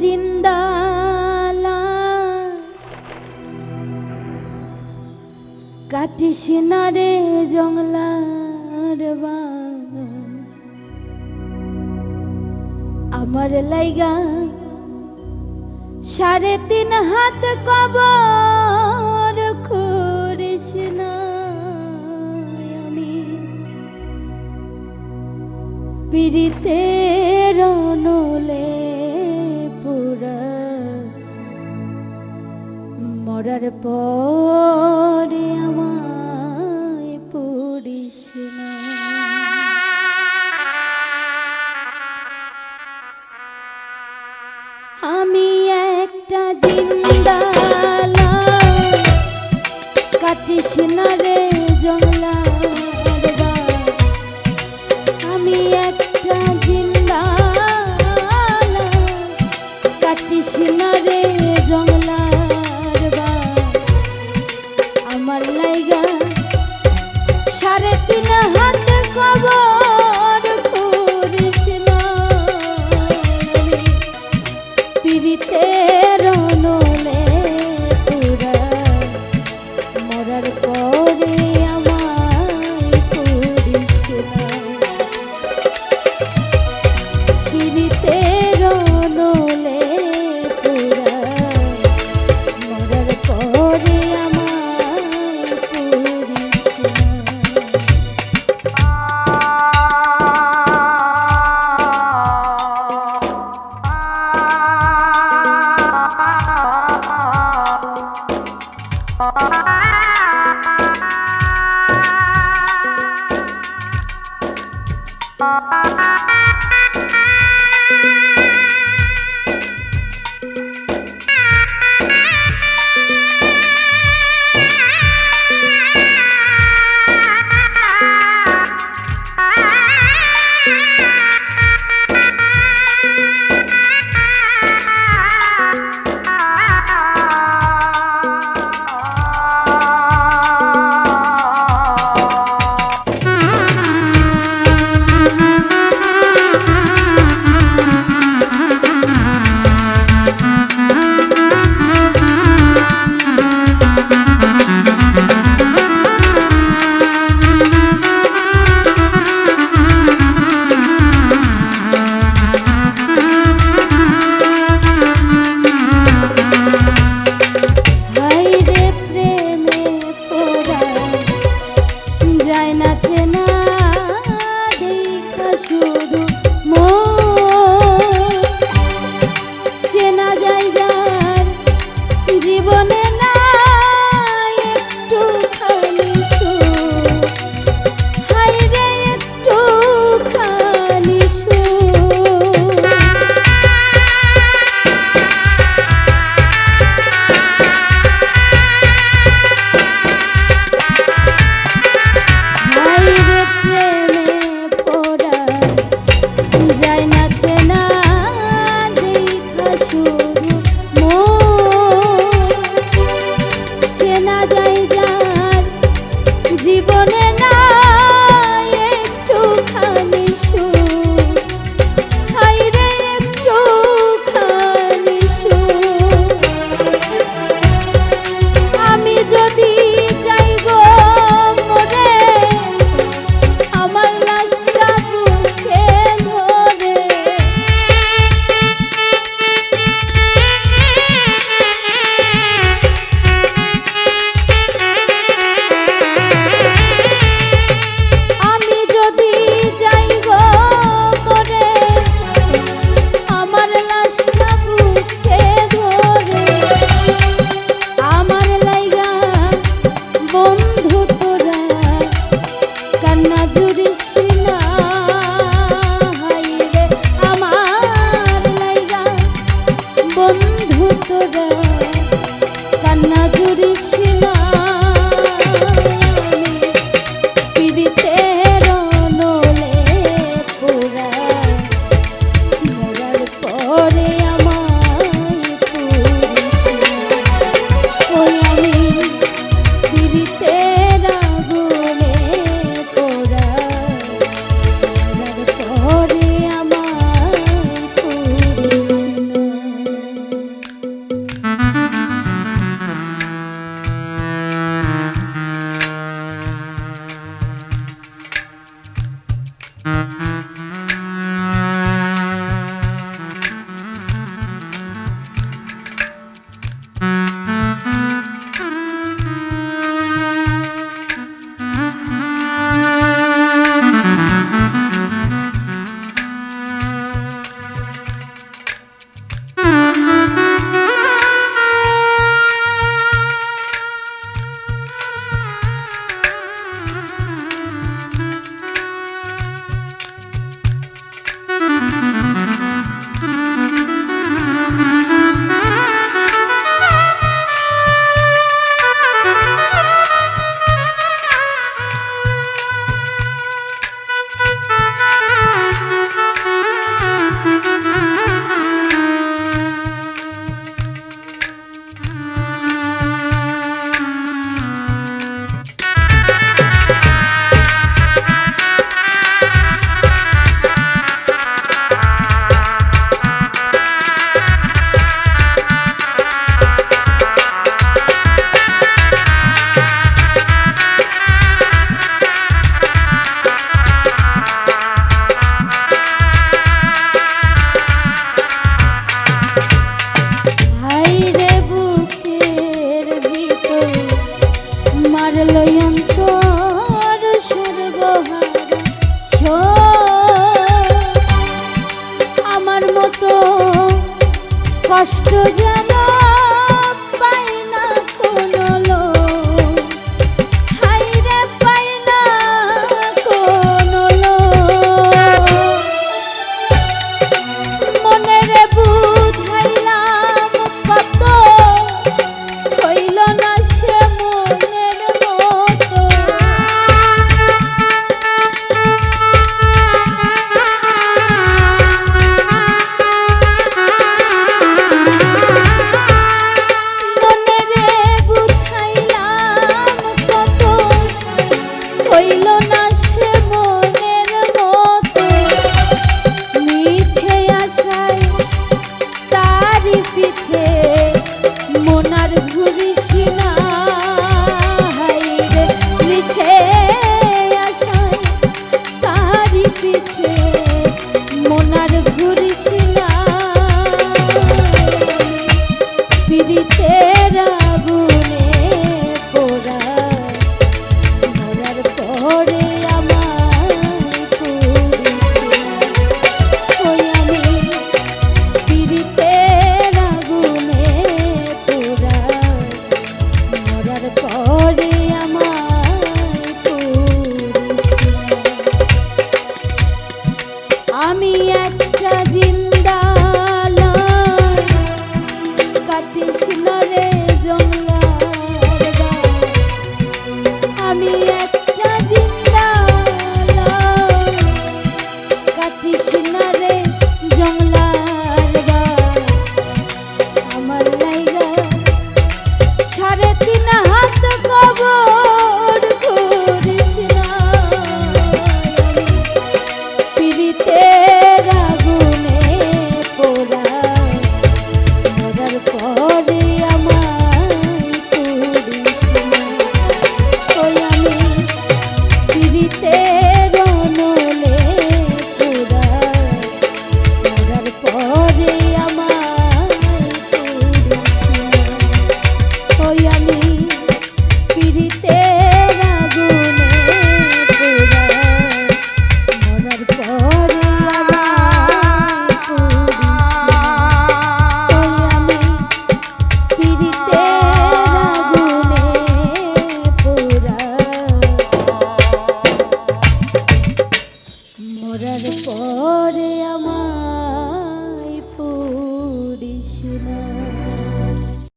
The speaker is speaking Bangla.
জিন্দালা। কাটিস না রে জংলার আমার লাইগা সাড়ে তিন হাত কবর খুরিস না আমি। পিড়িতে রনলে পোড়া মরার পরে আমায় পড়িস না। আমি একটা জিন্দালা কাটিস না রে করে।